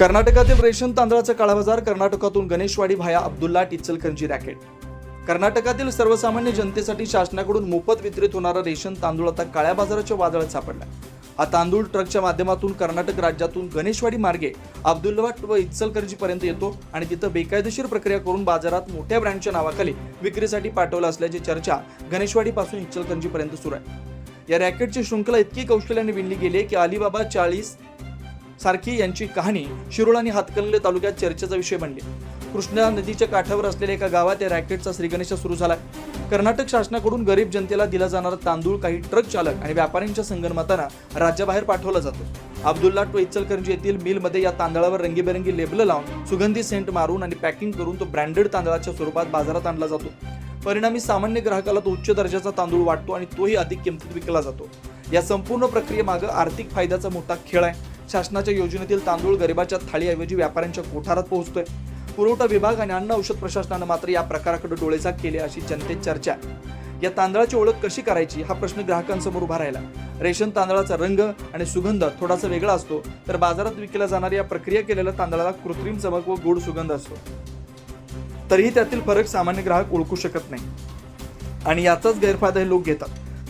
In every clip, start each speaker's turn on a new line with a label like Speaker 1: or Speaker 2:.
Speaker 1: कर्नाटकातील रेशन तांदळाचा काळा बाजार कर्नाटकातून गणेशवाडी भाया अब्दुल्ला टिचलकरंजी रॅकेट. कर्नाटकातील सर्वसामान्य जनतेसाठी शासनाकडून मोफत वितरित होणारा रेशन तांदूळ आता काळ्या बाजाराच्या वादळात सापडला. हा तांदूळ ट्रकच्या माध्यमातून कर्नाटक राज्यातून गणेशवाडी मार्गे अब्दुल्लाट व इचलकरंजी येतो आणि तिथं बेकायदेशीर प्रक्रिया करून बाजारात मोठ्या ब्रँडच्या नावाखाली विक्रीसाठी पाठवला असल्याची चर्चा गणेशवाडीपासून पासून सुरू आहे. या रॅकेटची शृंखला इतकी कौशल्याने विणली गेली की अलिबाबा चाळीस सारखी यांची कहाणी शिरोळ आणि हातकणंगले तालुक्यात चर्चेचा विषय बनली. कृष्णा नदीच्या काठावर असलेल्या एका गावात या रॅकेटचा श्रीगणेश सुरू झाला. कर्नाटक शासनाकडून गरीब जनतेला दिला जाणारा तांदूळ काही ट्रक चालक आणि व्यापाऱ्यांच्या संगणमताना राज्याबाहेर पाठवला जातो. अब्दुल्ला टू इचलकरंजी येथील मिलमध्ये या तांदळावर रंगीबेरंगी लेबल लावून सुगंधी सेंट मारून आणि पॅकिंग करून तो ब्रँडेड तांदळाच्या स्वरूपात बाजारात आणला जातो. परिणामी सामान्य ग्राहकाला तो उच्च दर्जाचा तांदूळ वाटतो आणि तोही अधिक किमतीत विकला जातो. या संपूर्ण प्रक्रियेमागं आर्थिक फायद्याचा मोठा खेळ आहे. शासनाच्या योजनेतील तांदूळ गरिबाच्या थाळीऐवजी व्यापाऱ्यांच्या कोठारात पोहोचतोय. पुरवठा विभाग आणि अन्न औषध प्रशासनानं मात्र या प्रकाराकडे डोळेझाक केले अशी जनतेत चर्चा आहे. या तांदळाची ओळख कशी करायची हा प्रश्न ग्राहकांसमोर उभा राहिला. रेशन तांदळाचा रंग आणि सुगंध थोडासा वेगळा असतो तर बाजारात विकल्या जाणाऱ्या या प्रक्रिया केलेल्या तांदळाला कृत्रिम चमक व गोड सुगंध असतो. तरीही त्यातील फरक सामान्य ग्राहक ओळखू शकत नाही. आणि याचाच गैरफायदा हे लोक घेतात.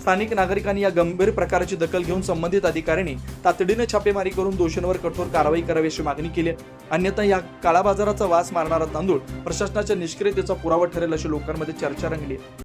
Speaker 1: स्थानिक नागरिकांनी या गंभीर प्रकाराची दखल घेऊन संबंधित अधिकाऱ्यांनी तातडीने छापेमारी करून दोषींवर कठोर कारवाई करावी अशी मागणी केली अन्यथा या काळाबाजाराचा वास मारणारा तांदूळ प्रशासनाच्या निष्क्रियतेचा पुरावा ठरेल अशी लोकांमध्ये चर्चा रंगली